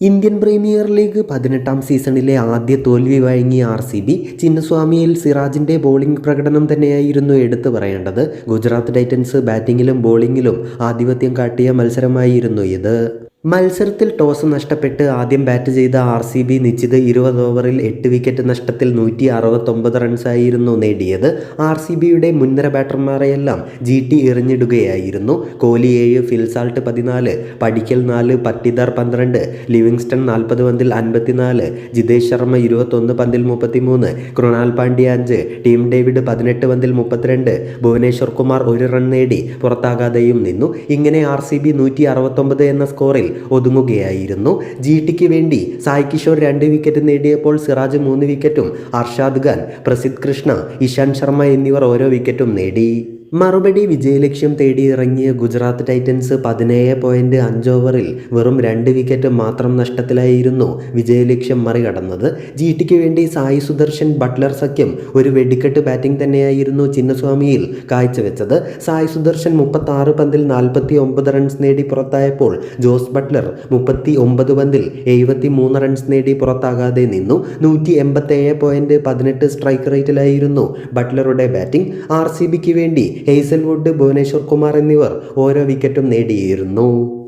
Indian premier league പതിനെട്ടാം സീസണിലെ ആദ്യ തോൽവി വഴങ്ങിയ ആർ സി ബി ചിന്നസ്വാമിയിൽ സിറാജിന്റെ ബോളിംഗ് പ്രകടനം തന്നെയായിരുന്നു എടുത്തു പറയേണ്ടത്. ഗുജറാത്ത് ടൈറ്റൻസ് ബാറ്റിങ്ങിലും ബോളിങ്ങിലും ആധിപത്യം കാട്ടിയ മത്സരമായിരുന്നു ഇത്. മത്സരത്തിൽ ടോസ് നഷ്ടപ്പെട്ട് ആദ്യം ബാറ്റ് ചെയ്ത ആർ സി ബി നിശ്ചിത ഇരുപത് ഓവറിൽ എട്ട് വിക്കറ്റ് നഷ്ടത്തിൽ നൂറ്റി അറുപത്തൊമ്പത് റൺസായിരുന്നു നേടിയത്. ആർ സി ബിയുടെ മുൻനിര ബാറ്റർമാരെയെല്ലാം ജി ടി എറിഞ്ഞിടുകയായിരുന്നു. കോഹ്ലി ഏഴ് ഫിൽസാൾട്ട് പതിനാല് പടിക്കൽ നാല് പട്ടിദാർ പന്ത്രണ്ട് ലിവിങ്സ്റ്റൺ നാൽപ്പത് പന്തിൽ അൻപത്തിനാല് ജിതേഷ് ശർമ്മ ഇരുപത്തൊന്ന് പന്തിൽ മുപ്പത്തിമൂന്ന് കൃണാൽ പാണ്ഡ്യ അഞ്ച് ടീം ഡേവിഡ് പതിനെട്ട് പന്തിൽ മുപ്പത്തിരണ്ട് ഭുവനേശ്വർ കുമാർ ഒരു റൺ നേടി പുറത്താകാതെയും നിന്നു. ഇങ്ങനെ ആർ സി ബി നൂറ്റി അറുപത്തൊമ്പത് എന്ന സ്കോറിൽ ഒതുങ്ങുകയായിരുന്നു. ജി ടിക്ക് വേണ്ടി സായ് കിഷോർ രണ്ട് വിക്കറ്റ് നേടിയപ്പോൾ സിറാജ് മൂന്ന് വിക്കറ്റും അർഷാദ് ഖാൻ പ്രസിദ്ധ് കൃഷ്ണ ഇഷാന്ത് ശർമ്മ എന്നിവർ ഓരോ വിക്കറ്റും നേടി. മറുപടി വിജയലക്ഷ്യം തേടി ഇറങ്ങിയ ഗുജറാത്ത് ടൈറ്റൻസ് പതിനേഴ് പോയിന്റ് അഞ്ച് ഓവറിൽ വെറും രണ്ട് വിക്കറ്റ് മാത്രം നഷ്ടത്തിലായിരുന്നു വിജയലക്ഷ്യം മറികടന്നത്. ജി ടിക്ക് വേണ്ടി സായി സുദർശൻ ബട്ട്ലർ സഖ്യം ഒരു വെടിക്കെട്ട് ബാറ്റിംഗ് തന്നെയായിരുന്നു ചിന്നസ്വാമിയിൽ കാഴ്ചവെച്ചത്. സായി സുദർശൻ മുപ്പത്തി പന്തിൽ നാൽപ്പത്തി ഒമ്പത് റൺസ് നേടി പുറത്തായപ്പോൾ ജോസ് ബട്ട്ലർ മുപ്പത്തി ഒമ്പത് പന്തിൽ എഴുപത്തി മൂന്ന് റൺസ് നേടി പുറത്താകാതെ നിന്നു. നൂറ്റി എൺപത്തേഴ് പോയിന്റ് പതിനെട്ട് സ്ട്രൈക്ക് റേറ്റിലായിരുന്നു ബട്ട്ലറുടെ ബാറ്റിംഗ്. ആർ സി ബിക്ക് വേണ്ടി ഹെയ്സൽവുഡ് ഭുവനേശ്വർ കുമാർ എന്നിവർ ഓരോ വിക്കറ്റും നേടിയിരുന്നു.